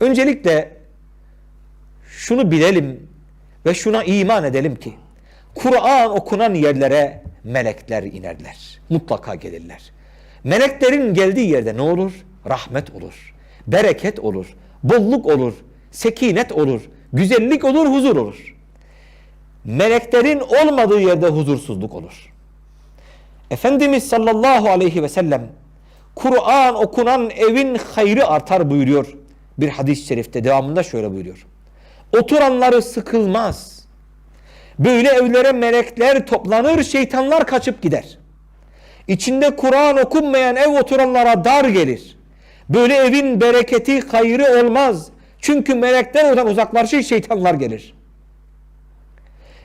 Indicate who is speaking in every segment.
Speaker 1: Öncelikle şunu bilelim ve şuna iman edelim ki Kur'an okunan yerlere melekler inerler. Mutlaka gelirler. Meleklerin geldiği yerde ne olur? Rahmet olur. Bereket olur. Bolluk olur. Sekinet olur. Güzellik olur, huzur olur. Meleklerin olmadığı yerde huzursuzluk olur. Efendimiz sallallahu aleyhi ve sellem Kur'an okunan evin hayrı artar buyuruyor. Bir hadis-i şerifte devamında şöyle buyuruyor. Oturanları sıkılmaz. Böyle evlere melekler toplanır, şeytanlar kaçıp gider. İçinde Kur'an okunmayan ev oturanlara dar gelir. Böyle evin bereketi, hayrı olmaz. Çünkü melekler oradan uzaklaşır, şeytanlar gelir.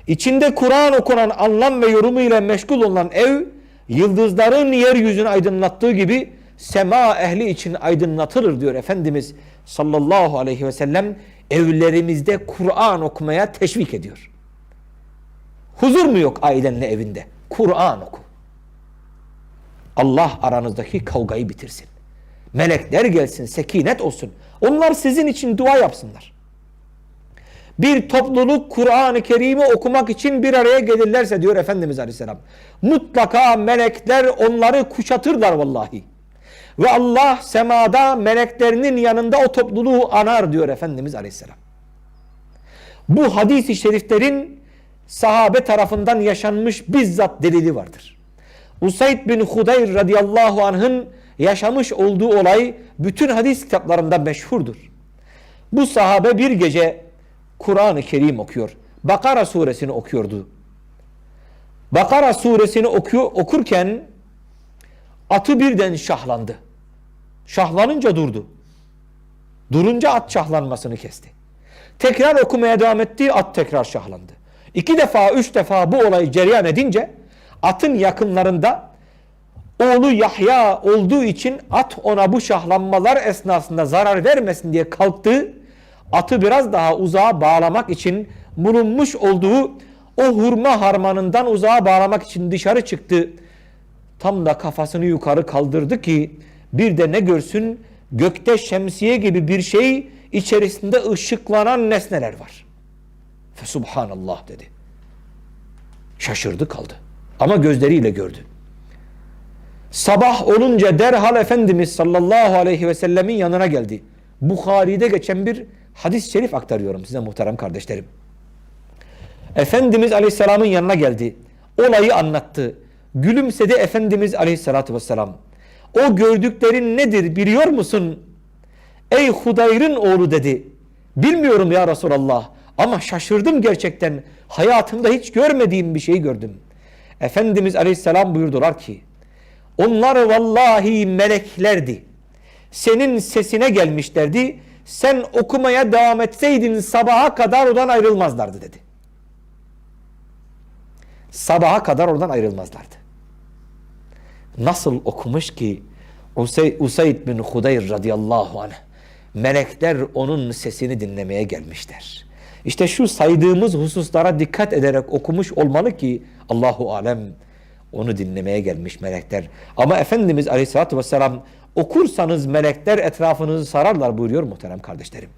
Speaker 1: İçinde Kur'an okunan anlam ve yorumu ile meşgul olan ev, yıldızların yeryüzünü aydınlattığı gibi sema ehli için aydınlatılır diyor Efendimiz sallallahu aleyhi ve sellem. Evlerimizde Kur'an okumaya teşvik ediyor. Huzur mu yok ailenle evinde? Kur'an oku. Allah aranızdaki kavgayı bitirsin. Melekler gelsin, sekinet olsun. Onlar sizin için dua yapsınlar. Bir topluluk Kur'an-ı Kerim'i okumak için bir araya gelirlerse diyor Efendimiz Aleyhisselam. Mutlaka melekler onları kuşatırlar vallahi. Ve Allah semada meleklerinin yanında o topluluğu anar diyor Efendimiz Aleyhisselam. Bu hadis-i şeriflerin sahabe tarafından yaşanmış bizzat delili vardır. Usayd bin Hudayr radıyallahu anh'ın yaşamış olduğu olay bütün hadis kitaplarında meşhurdur. Bu sahabe bir gece Kur'an-ı Kerim okuyor. Bakara suresini okuyordu. Bakara suresini okuyor, okurken atı birden şahlandı. Şahlanınca durdu. Durunca at şahlanmasını kesti. Tekrar okumaya devam etti, at tekrar şahlandı. İki defa, üç defa bu olay cereyan edince atın yakınlarında oğlu Yahya olduğu için at ona bu şahlanmalar esnasında zarar vermesin diye kalktı. Atı biraz daha uzağa bağlamak için bulunmuş olduğu o hurma harmanından uzağa bağlamak için dışarı çıktı. Tam da kafasını yukarı kaldırdı ki bir de ne görsün gökte şemsiye gibi bir şey içerisinde ışıklanan nesneler var. Fesubhanallah dedi. Şaşırdı kaldı. Ama gözleriyle gördü. Sabah olunca derhal Efendimiz sallallahu aleyhi ve sellemin yanına geldi. Bukhari'de geçen bir hadis-i şerif aktarıyorum size muhterem kardeşlerim. Efendimiz aleyhisselamın yanına geldi. Olayı anlattı. Gülümsedi Efendimiz aleyhissalatü vesselam. O gördüklerin nedir biliyor musun? Ey Hudayr'ın oğlu dedi. Bilmiyorum ya Resulallah ama şaşırdım gerçekten. Hayatımda hiç görmediğim bir şey gördüm. Efendimiz aleyhisselam buyurdular ki onlar vallahi meleklerdi. Senin sesine gelmişlerdi. Sen okumaya devam etseydin sabaha kadar oradan ayrılmazlardı dedi. Sabaha kadar oradan ayrılmazlardı. Nasıl okumuş ki Usay Usayd bin Hudayr radıyallahu anh melekler onun sesini dinlemeye gelmişler. İşte şu saydığımız hususlara dikkat ederek okumuş olmalı ki Allahu alem onu dinlemeye gelmiş melekler. Ama Efendimiz Aleyhisselatü Vesselam okursanız melekler etrafınızı sararlar buyuruyor muhterem kardeşlerim.